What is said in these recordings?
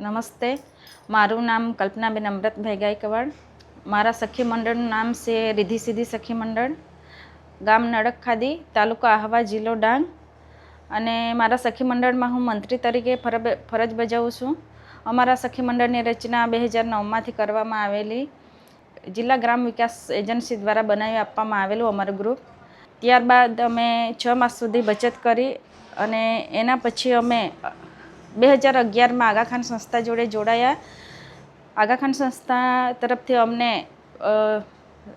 નમસ્તે. મારું નામ કલ્પનાબેન અમૃતભાઈ ગાયકવાડ. મારા સખી મંડળનું નામ છે રિધિ સિદ્ધિ સખી મંડળ. ગામ નડક ખાદી તાલુકો આહવા જિલ્લો ડાંગ. અને મારા સખી મંડળમાં હું મંત્રી તરીકે ફરબ- ફરજ બજાવું છું. અમારા સખી મંડળની રચના બે હજાર નવમાંથી કરવામાં આવેલી જિલ્લા ગ્રામ વિકાસ એજન્સી દ્વારા બનાવી આપવામાં આવેલું અમારું ગ્રુપ. ત્યારબાદ અમે છ માસ સુધી બચત કરી અને એના પછી અમે બે હજાર અગિયારમાં આગાખાન સંસ્થા જોડે જોડાયા. આગાખાન સંસ્થા તરફથી અમને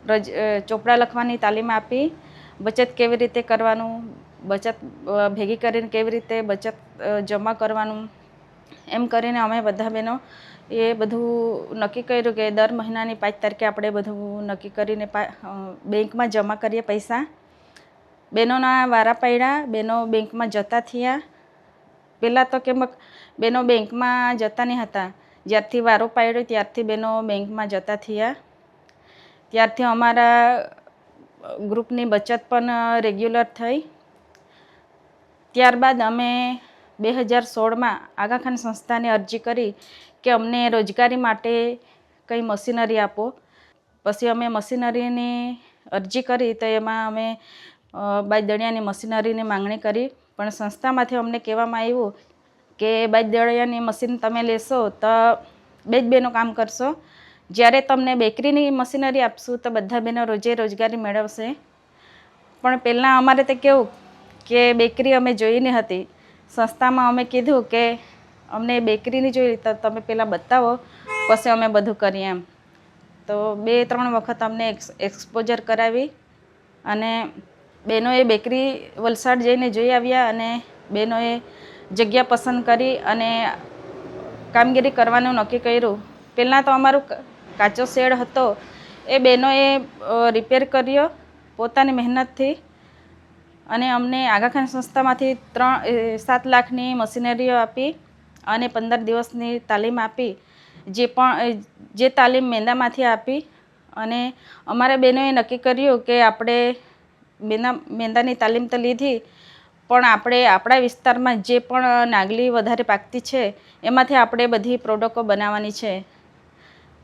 રજ ચોપડા લખવાની તાલીમ આપી. બચત કેવી રીતે કરવાનું, બચત ભેગી કરીને કેવી રીતે બચત જમા કરવાનું, એમ કરીને અમે બધા બહેનો એ બધું નક્કી કર્યું કે દર મહિનાની પાંચ તારીખે આપણે બધું નક્કી કરીને બેંકમાં જમા કરીએ પૈસા. બહેનોના વારા પડ્યા, બહેનો બેંકમાં જતા થયા. પહેલાં તો કેમ બેનો બેંકમાં જતા નહીં હતા. જ્યારથી વારો પાડ્યો ત્યારથી બેનો બેંકમાં જતા થયા. ત્યારથી અમારા ગ્રુપની બચત પણ રેગ્યુલર થઈ. ત્યારબાદ અમે બે હજાર સોળમાં આગાખાન સંસ્થાને અરજી કરી કે અમને રોજગારી માટે કંઈ મશીનરી આપો. પછી અમે મશીનરીની અરજી કરી તો એમાં અમે બાય દણિયાની મશીનરીની માંગણી કરી. પણ સંસ્થામાંથી અમને કહેવામાં આવ્યું કે બાજદળિયાની મશીન તમે લેશો તો બે જ બહેનો કામ કરશો. જ્યારે તમને બેકરીની મશીનરી આપશું તો બધા બહેનો રોજે રોજગારી મેળવશે. પણ પહેલાં અમારે તે કેવું કે, બેકરી અમે જોઈ નહીં હતી. સંસ્થામાં અમે કીધું કે, અમને બેકરીની જોઈ તો તમે પહેલાં બતાવો, પછી અમે બધું કરીએ એમ. તો બે ત્રણ વખત અમને એક્સ, એક્સપોઝર કરાવી અને બહેનોએ બેકરી વલસાડ જઈને જોઈ આવ્યા અને બહેનોએ જગ્યા પસંદ કરી અને કામગીરી કરવાનું નક્કી કર્યું. પહેલાં તો અમારું કાચો શેડ હતો. એ બહેનોએ રિપેર કર્યો પોતાની મહેનતથી અને અમને આગાખાન સંસ્થામાંથી ત્રણ સાત લાખની મશીનરીઓ આપી અને પંદર દિવસની તાલીમ આપી. જે પણ જે તાલીમ મેંદામાંથી આપી અને અમારા બહેનોએ નક્કી કર્યું કે આપણે મેંદા મેંદાની તાલીમ તો લીધી, પણ આપણે આપણા વિસ્તારમાં જે પણ નાગલી વધારે પાકતી છે, એમાંથી આપણે બધી પ્રોડક્ટો બનાવવાની છે.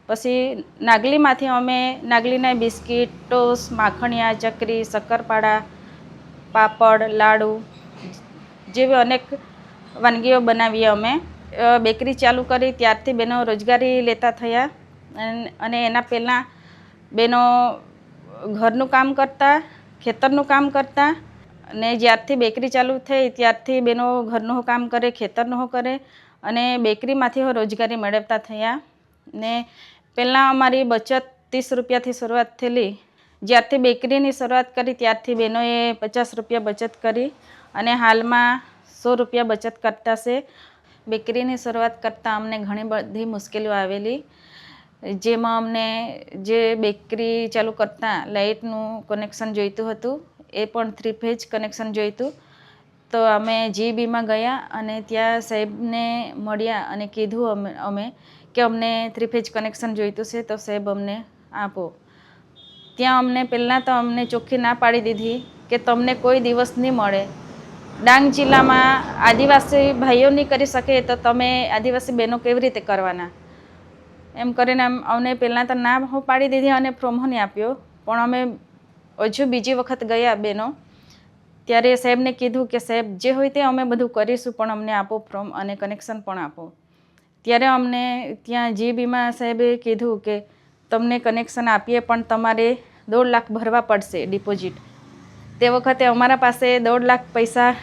પછી નાગલીમાંથી અમે નાગલીના બિસ્કીટ, ટોસ, માખણિયા, ચકરી, શક્કરપાડા, પાપડ, લાડુ જેવી અનેક વાનગીઓ બનાવીએ અમે. બેકરી ચાલુ કરી, ત્યારથી બહેનો રોજગારી લેતા થયા અને એના પહેલાં બહેનો ઘરનું કામ કરતા ખેતરનું કામ કરતા અને જ્યારથી બેકરી ચાલુ થઈ ત્યારથી બેનો ઘરનું કામ કરે, ખેતરનું કરે અને બેકરીમાંથી હો રોજગારી મેળવતા થયા. ને પહેલાં અમારી બચત ત્રીસ રૂપિયાથી શરૂઆત થયેલી. જ્યારથી બેકરીની શરૂઆત કરી ત્યારથી બહેનોએ પચાસ રૂપિયા બચત કરી અને હાલમાં સો રૂપિયા બચત કરતા છે. બેકરીની શરૂઆત કરતાં અમને ઘણી બધી મુશ્કેલીઓ આવેલી. જેમાં અમને જે બેકરી ચાલુ કરતાં લાઇટનું કનેક્શન જોઈતું હતું, એ પણ થ્રી ફેજ કનેક્શન જોઈતું. તો અમે જીબીમાં ગયા અને ત્યાં સાહેબને મળ્યા અને કીધું અમે અમે કે અમને થ્રી ફેજ કનેક્શન જોઈતું છે, તો સાહેબ અમને આપો. ત્યાં અમને પહેલાં તો અમને ચોખ્ખી ના પાડી દીધી કે તમને કોઈ દિવસ નહીં મળે. ડાંગ જિલ્લામાં આદિવાસી ભાઈઓ નહીં કરી શકે તો તમે આદિવાસી બહેનો કેવી રીતે કરવાના? એમ કરીને આમ અમને પહેલાં તો ના હું પાડી દીધી અને ફોર્મ નહીં આપ્યો. પણ અમે હજુ બીજી વખત ગયા બહેનો ત્યારે સાહેબને કીધું કે, સાહેબ, જે હોય તે અમે બધું કરીશું, પણ અમને આપો ફોર્મ અને કનેક્શન પણ આપો. ત્યારે અમને ત્યાં જીબીમાં સાહેબે કીધું કે, તમને કનેક્શન આપીએ, પણ તમારે દોઢ લાખ ભરવા પડશે ડિપોઝિટ તે વખતે અમારા પાસે દોઢ લાખ પૈસા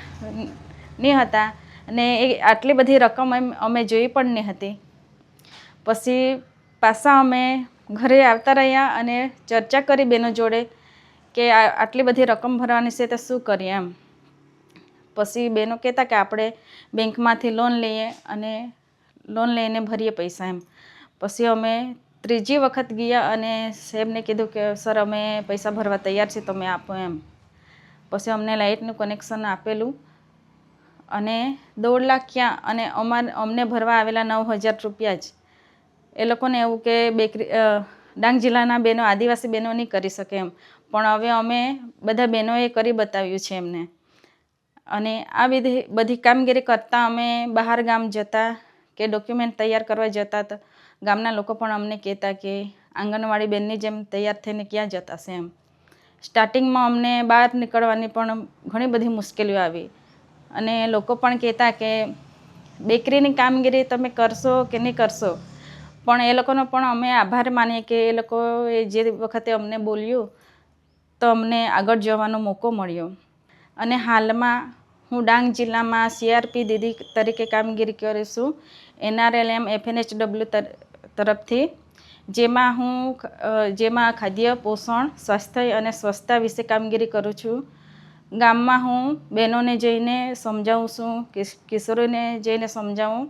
નહીં હતા. અને એ આટલી બધી રકમ એમ અમે જોઈ પણ નહીં હતી. પછી પાછા અમે ઘરે આવતા રહ્યા અને ચર્ચા કરી બેનો જોડે કે આટલી બધી રકમ ભરવાની છે તો શું કરીએ એમ. પછી બેનો કહેતા કે આપણે બેંકમાંથી લોન લઈએ અને લોન લઈને ભરીએ પૈસા એમ. પછી અમે ત્રીજી વખત ગયા અને સાહેબને કીધું કે સર, અમે પૈસા ભરવા તૈયાર છીએ, તમે આપો એમ. પછી અમને લાઇટનું કનેક્શન આપેલું અને દોઢ લાખ ક્યાં અને અમાર અમને ભરવા આવેલા નવ હજાર રૂપિયા જ. એ લોકોને એવું કે બેકરી ડાંગ જિલ્લાના બહેનો આદિવાસી બહેનો નહીં કરી શકે એમ. પણ હવે અમે બધા બહેનોએ કરી બતાવ્યું છે એમને. અને આ વિધિ બધી કામગીરી કરતાં અમે બહાર ગામ જતા કે ડોક્યુમેન્ટ તૈયાર કરવા જતા તો, ગામના લોકો પણ અમને કહેતા કે આંગણવાડી બેનની જેમ તૈયાર થઈને ક્યાં જતા છે એમ. સ્ટાર્ટિંગમાં અમને બહાર નીકળવાની પણ ઘણી બધી મુશ્કેલીઓ આવી. અને લોકો પણ કહેતા કે બેકરીની કામગીરી તમે કરશો કે નહીં કરશો? પણ એ લોકોનો પણ અમે આભાર માનીએ કે એ લોકોએ જે વખતે અમને બોલ્યું, તો અમને આગળ જવાનો મોકો મળ્યો. અને હાલમાં હું ડાંગ જિલ્લામાં સીઆરપી દીદી તરીકે કામગીરી કરું છું. એનઆરએલએમ એફએનએચ ડબલ્યુ તરફથી, જેમાં હું જેમાં ખાદ્ય, પોષણ, સ્વાસ્થ્ય અને સ્વચ્છતા વિશે કામગીરી કરું છું. ગામમાં હું બહેનોને જઈને સમજાવું છું કિશોરીને જઈને સમજાવું.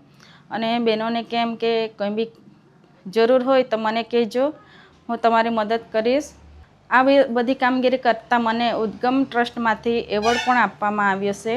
અને બહેનોને કેમ કે કંઈ બી જરૂર હોય તો મને કહેજો. હું તમારી મદદ કરીશ. આ બધી કામગીરી કરતાં મને ઉદ્ગમ ટ્રસ્ટમાંથી એવોર્ડ પણ આપવામાં આવ્યો છે.